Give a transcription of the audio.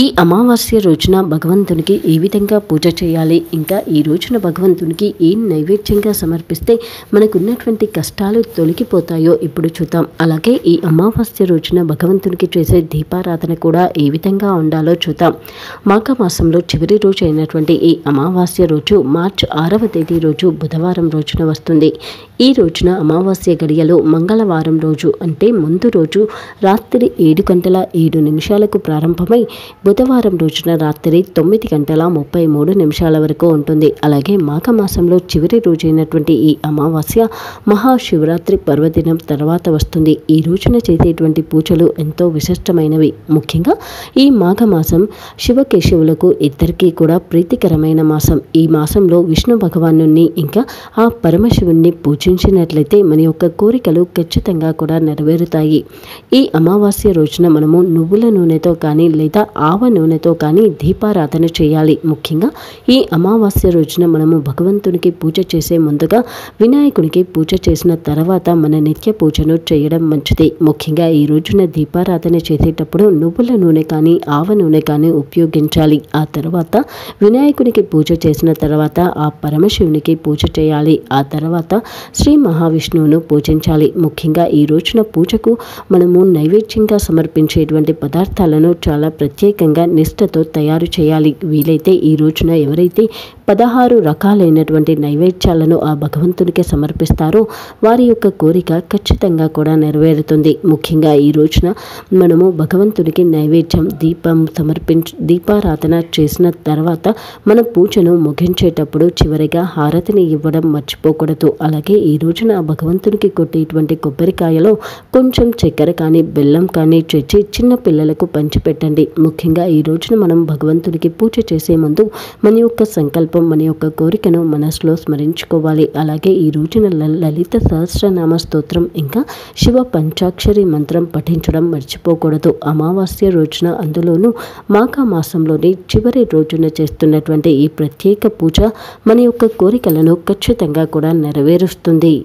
ఈ అమావాస్య రోజున భగవంతునికి ఏ విధంగా పూజ చేయాలి? ఇంకా ఈ రోజున భగవంతునికి ఏం నైవేద్యంగా సమర్పిస్తే మనకున్నటువంటి కష్టాలు తొలగిపోతాయో ఇప్పుడు చూద్దాం. అలాగే ఈ అమావాస్య రోజున భగవంతునికి చేసే దీపారాధన కూడా ఏ విధంగా ఉండాలో చూద్దాం. మాఘ మాసంలో చివరి రోజు అయినటువంటి ఈ అమావాస్య రోజు మార్చి ఆరవ తేదీ రోజు బుధవారం రోజున వస్తుంది. ఈ రోజున అమావాస్య గడియలో మంగళవారం రోజు అంటే ముందు రోజు రాత్రి ఏడు గంటల ఏడు నిమిషాలకు ప్రారంభమై బుధవారం రోజున రాత్రి తొమ్మిది గంటల ముప్పై మూడు నిమిషాల వరకు ఉంటుంది. అలాగే మాఘమాసంలో చివరి రోజైనటువంటి ఈ అమావాస్య మహాశివరాత్రి పర్వదినం తర్వాత వస్తుంది. ఈ రోజున చేసేటువంటి పూజలు ఎంతో విశిష్టమైనవి. ముఖ్యంగా ఈ మాఘమాసం శివకేశవులకు ఇద్దరికీ కూడా ప్రీతికరమైన మాసం. ఈ మాసంలో విష్ణు భగవాను ఇంకా ఆ పరమశివుణ్ణి పూజించినట్లయితే మన యొక్క కోరికలు ఖచ్చితంగా కూడా నెరవేరుతాయి. ఈ అమావాస్య రోజున మనము నువ్వుల నూనెతో కానీ లేదా ఆవ నూనెతో కానీ దీపారాధన చేయాలి. ముఖ్యంగా ఈ అమావాస్య రోజున మనము భగవంతునికి పూజ చేసే ముందుగా వినాయకునికి పూజ చేసిన తర్వాత మన నిత్య పూజను చేయడం మంచిది. ముఖ్యంగా ఈ రోజున దీపారాధన చేసేటప్పుడు నువ్వుల నూనె కానీ ఆవ నూనె కానీ ఉపయోగించాలి. ఆ తర్వాత వినాయకునికి పూజ చేసిన తర్వాత ఆ పరమశివునికి పూజ చేయాలి. ఆ తర్వాత శ్రీ మహావిష్ణువును పూజించాలి. ముఖ్యంగా ఈ రోజున పూజకు మనము నైవేద్యంగా సమర్పించేటువంటి పదార్థాలను చాలా ప్రత్యేకంగా నిష్ఠతో తయారు చేయాలి. వీలైతే ఈ రోజున ఎవరైతే పదహారు రకాలైనటువంటి నైవేద్యాలను ఆ భగవంతునికి సమర్పిస్తారో వారి యొక్క కోరిక ఖచ్చితంగా కూడా నెరవేరుతుంది. ముఖ్యంగా ఈ రోజున మనము భగవంతునికి నైవేద్యం దీపం సమర్పించ దీపారాధన చేసిన తర్వాత మన పూజను ముగించేటప్పుడు చివరిగా హారతిని ఇవ్వడం మర్చిపోకూడదు. అలాగే ఈ రోజున ఆ భగవంతునికి కొట్టేటువంటి కొబ్బరికాయలో కొంచెం చక్కెర కానీ బెల్లం కానీ చేర్చి చిన్న పిల్లలకు పంచిపెట్టండి. ముఖ్యంగా ఈ రోజున మనం భగవంతునికి పూజ చేసే ముందు మన యొక్క సంకల్పం మన యొక్క కోరికను మనసులో స్మరించుకోవాలి. అలాగే ఈ రోజున ల- లలిత సహస్రనామ స్తోత్రం ఇంకా శివ పంచాక్షరి మంత్రం పఠించడం మర్చిపోకూడదు. అమావాస్య రోజున అందులోనూ మాఘ మాసంలోని చివరి రోజున చేస్తున్నటువంటి ఈ ప్రత్యేక పూజ మన యొక్క కోరికలను ఖచ్చితంగా కూడా నెరవేరుస్తుంది.